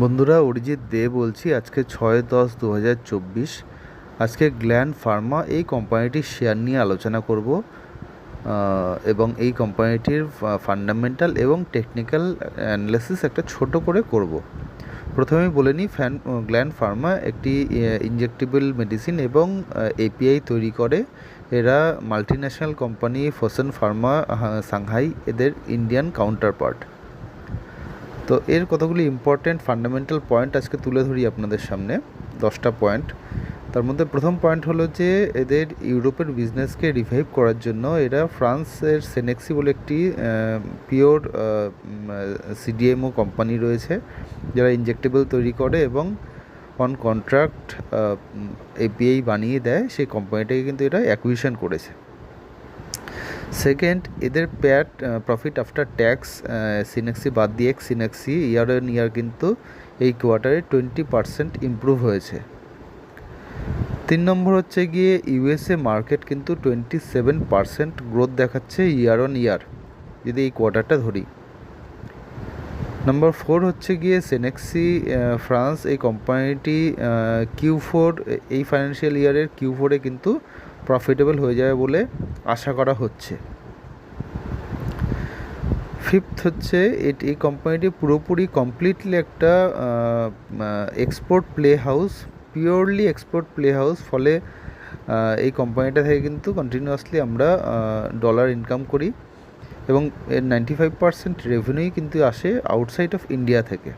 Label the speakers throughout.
Speaker 1: বন্ধুরা, অরিজিৎ দে বলছি, আজকে ছয় দশ দু হাজার চব্বিশ। আজকে গ্ল্যান ফার্মা এই কোম্পানিটির শেয়ার নিয়ে আলোচনা করব এবং এই কোম্পানিটির ফান্ডামেন্টাল এবং টেকনিক্যাল অ্যানালিসিস একটা ছোট করে করব। প্রথমেই বলে নিই, ফ্যান গ্ল্যান্ড ফার্মা একটি ইনজেক্টেবল মেডিসিন এবং এপিআই তৈরি করে। এরা multinational company Fosun pharma Shanghai, এদের ইন্ডিয়ান কাউন্টার পার্ট তো এর কতগুলি ইম্পর্ট্যান্ট ফান্ডামেন্টাল পয়েন্ট আজকে তুলে ধরি আপনাদের সামনে, দশটা পয়েন্ট তার মধ্যে প্রথম পয়েন্ট হলো যে এদের ইউরোপের বিজনেসকে রিভাইভ করার জন্য এরা ফ্রান্সের সেনেক্সি বলে একটি পিওর সিডিএমও কোম্পানি রয়েছে, যারা ইনজেক্টেবল তৈরি করে এবং অন কন্ট্রাক্ট এপিআই বানিয়ে দেয়। সেই কোম্পানিটাকে কিন্তু এরা অ্যাকুইশন করেছে। সেকেন্ড এদের PAT profit after tax Cenexi বাদ দিয়ে সিনেক্সি ইয়ার অন ইয়ার কিন্তু এই কোয়ার্টারে টোয়েন্টি পার্সেন্ট ইমপ্রুভ হয়েছে। তিন নম্বর হচ্ছে গিয়ে ইউএসএ মার্কেট কিন্তু টোয়েন্টি সেভেন পার্সেন্ট গ্রোথ দেখাচ্ছে ইয়ার অন ইয়ার যদি এই কোয়ার্টারটা ধরি। নাম্বার ফোর হচ্ছে গিয়ে সেনেক্সি ফ্রান্স এই কোম্পানিটি কিউ ফোর এই ফাইন্যান্সিয়াল ইয়ারের কিউ ফোরে কিন্তু প্রফিটেবল হয়ে যাবে বলে আশা করা হচ্ছে। ফিফথ হচ্ছে এটি এই কোম্পানিটি পুরোপুরি কমপ্লিটলি একটা export play house purely export play house ফলে এই কোম্পানিটা থেকে কিন্তু কন্টিনিউয়াসলি আমরা ডলার ইনকাম করি। এবং এর নাইনটি ফাইভ পার্সেন্ট রেভিনিউই কিন্তু আসে আউটসাইড অফ ইন্ডিয়া থেকে।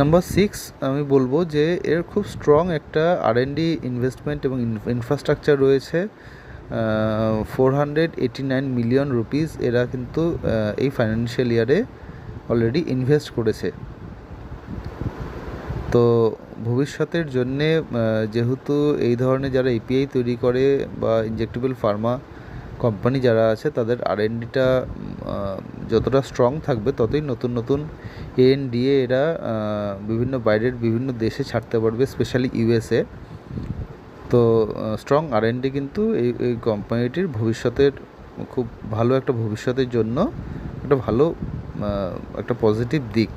Speaker 1: নাম্বার সিক্স আমি বলব যে এর খুব স্ট্রং একটা আর ডি ইনভেস্টমেন্ট এবং ইনফ্রাস্ট্রাকচার রয়েছে। Four hundred eighty nine million rupees এরা কিন্তু এই ফাইন্যান্সিয়াল ইয়ারে অলরেডি ইনভেস্ট করেছে। তো ভবিষ্যতের জন্যে যেহেতু এই ধরনের যারা এপিআই তৈরি করে বা ইনজেক্টেবল ফার্মা কোম্পানি যারা আছে, তাদের আর ডিটা যতটা স্ট্রং থাকবে, ততই নতুন নতুন এন ডিএ এরা বিভিন্ন বাইরের বিভিন্ন দেশে ছাড়তে পারবে স্পেশালি ইউএসএ তো স্ট্রং আর ডি কিন্তু এই এই কোম্পানিটির ভবিষ্যতের, খুব ভালো একটা ভবিষ্যতের জন্য একটা ভালো একটা পজিটিভ দিক।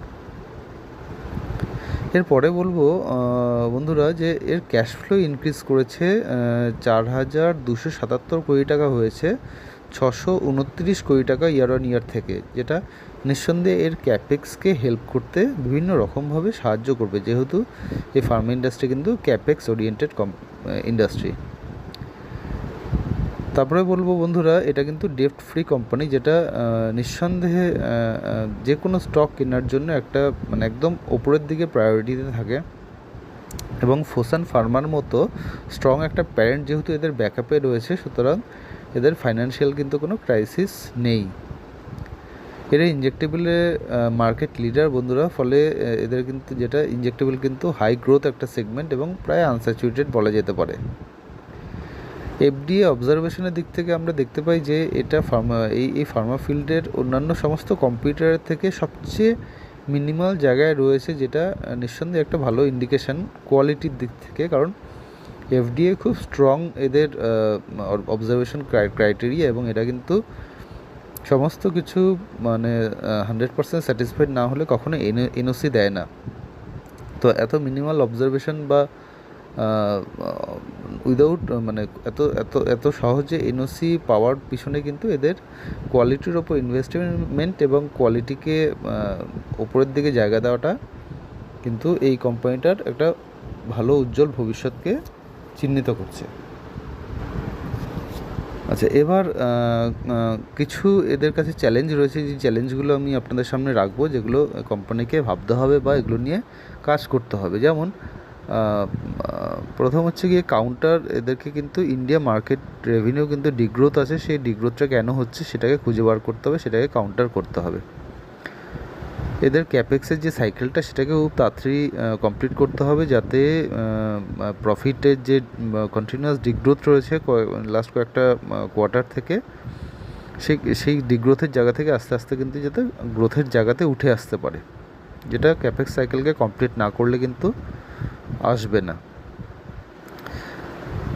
Speaker 1: এরপরে বলব বন্ধুরা যে এর ক্যাশ ফ্লো ইনক্রিজ করেছে চার হাজার দুশো সাতাত্তর কোটি টাকা হয়েছে, ছশো উনত্রিশ কোটি টাকা ইয়ার অন ইয়ার থেকে, যেটা নিঃসন্দেহে এর ক্যাপেক্সকে হেল্প করতে বিভিন্ন রকমভাবে সাহায্য করবে, যেহেতু এই ফার্মা ইন্ডাস্ট্রি কিন্তু ক্যাপেক্স ওরিয়েন্টেড কম ইন্ডাস্ট্রি তারপরে বলব বন্ধুরা, এটা কিন্তু ডেফট ফ্রি কোম্পানি যেটা নিঃসন্দেহে যে কোনো স্টক কেনার জন্য একটা মানে একদম ওপরের দিকে প্রায়োরিটিতে থাকে। এবং ফোসান ফার্মার মতো স্ট্রং একটা প্যারেন্ট যেহেতু এদের ব্যাকআপে রয়েছে, সুতরাং এদের ফাইন্যান্সিয়াল কিন্তু কোনো ক্রাইসিস নেই। এরা ইনজেক্টেবলে মার্কেট লিডার বন্ধুরা, ফলে এদের কিন্তু যেটা ইনজেক্টেবল কিন্তু হাই গ্রোথ একটা সেগমেন্ট এবং প্রায় আনস্যাচুরেটেড বলা যেতে পারে। এফডিএ অবজারভেশনের দিক থেকে আমরা দেখতে পাই যে এটা ফার্মা এই এই ফার্মা ফিল্ডের অন্যান্য সমস্ত কম্পিউটারের থেকে সবচেয়ে মিনিমাল জায়গায় রয়েছে যেটা নিঃসন্দেহে একটা ভালো ইন্ডিকেশন কোয়ালিটির দিক থেকে। কারণ এফডিএ খুব স্ট্রং এদের অবজারভেশন ক্রাইটেরিয়া এবং এটা কিন্তু সমস্ত কিছু মানে হান্ড্রেড পার্সেন্ট স্যাটিসফাইড না হলে কখনো এনওসি দেয় না। তো এত মিনিমাল অবজারভেশন বা উইদাউট মানে এত এত এত সহজে এনওসি পাওয়ার পিছনে কিন্তু এদের কোয়ালিটির ওপর ইনভেস্টমেন্ট এবং কোয়ালিটিকে ওপরের দিকে জায়গা দেওয়াটা কিন্তু এই কোম্পানিটার একটা ভালো উজ্জ্বল ভবিষ্যৎকে চিহ্নিত করছে। আচ্ছা এবার কিছু এদের কাছে চ্যালেঞ্জ রয়েছে, যে চ্যালেঞ্জগুলো আমি আপনাদের সামনে রাখব, যেগুলো কোম্পানিকে ভাবতে হবে বা এগুলো নিয়ে কাজ করতে হবে। যেমন প্রথম হচ্ছে গিয়ে কাউন্টার এদেরকে কিন্তু ইন্ডিয়া মার্কেট রেভিনিউ কিন্তু ডিগ্রোথ আছে, সেই ডিগ্রোথটা কেন হচ্ছে সেটাকে খুঁজে বার করতে হবে, সেটাকে কাউন্টার করতে হবে। এদের ক্যাপেক্সের যে সাইকেলটা সেটাকে খুব তাড়াতাড়ি কমপ্লিট করতে হবে যাতে প্রফিটের যে কন্টিনিউয়াস ডিগ্রোথ রয়েছে লাস্ট কয়েকটা কোয়ার্টার থেকে সেই সেই ডিগ্রোথের জায়গা থেকে আস্তে আস্তে কিন্তু যাতে গ্রোথের জায়গাতে উঠে আসতে পারে। যেটা ক্যাপেক্স সাইকেলকে কমপ্লিট না করলে কিন্তু আসবে না।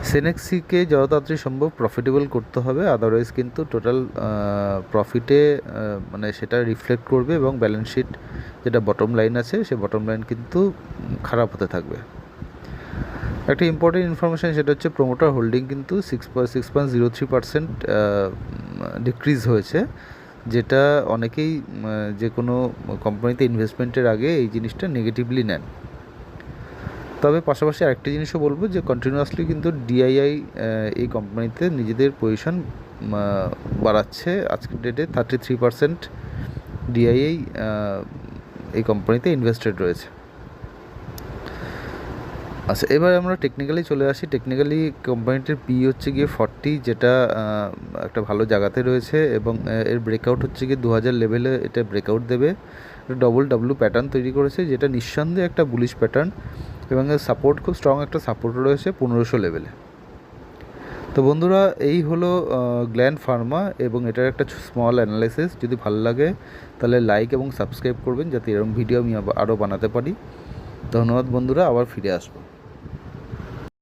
Speaker 1: সেনেক্সিকে যত তাড়াতাড়ি সম্ভব প্রফিটেবল করতে হবে আদারওয়াইজ কিন্তু টোটাল প্রফিটে মানে সেটা রিফ্লেক্ট করবে এবং ব্যালেন্স শিট যেটা বটম লাইন আছে সেই বটম লাইন কিন্তু খারাপ হতে থাকবে। একটা ইম্পর্টেন্ট ইনফরমেশান সেটা হচ্ছে প্রোমোটার হোল্ডিং কিন্তু six six point zero three percent decrease হয়েছে, যেটা অনেকেই যে কোনো কোম্পানিতে ইনভেস্টমেন্টের আগে এই জিনিসটা নেগেটিভলি নেন। তবে পাশাপাশি আরেকটা জিনিসও বলব যে কন্টিনিউয়াসলি কিন্তু ডিআইআই এই কোম্পানিতে নিজেদের পজিশন বাড়াচ্ছে। আজকের ডেটে থার্টি থ্রি পার্সেন্ট ডিআইআই এই কোম্পানিতে ইনভেস্টেড রয়েছে। আচ্ছা এবার আমরা টেকনিক্যালি চলে আসি। টেকনিক্যালি কোম্পানিটির পি হচ্ছে গিয়ে ফর্টি যেটা একটা ভালো জায়গাতে রয়েছে এবং এর ব্রেকআউট হচ্ছে গিয়ে দু হাজার লেভেলে এটা ব্রেকআউট দেবে। ডবল ডাব্লু প্যাটার্ন তৈরি করেছে, যেটা নিঃসন্দেহে একটা বুলিশ প্যাটার্ন এবং এর সাপোর্ট খুব স্ট্রং একটা সাপোর্ট রয়েছে পনেরোশো লেভেলে তো বন্ধুরা, এই হলো গ্ল্যান্ড ফার্মা এবং এটার একটা স্মল অ্যানালাইসিস যদি ভালো লাগে, তাহলে লাইক এবং সাবস্ক্রাইব করবেন, যাতে এরকম ভিডিও আমি আরও বানাতে পারি। ধন্যবাদ বন্ধুরা, আবার ফিরে আসব।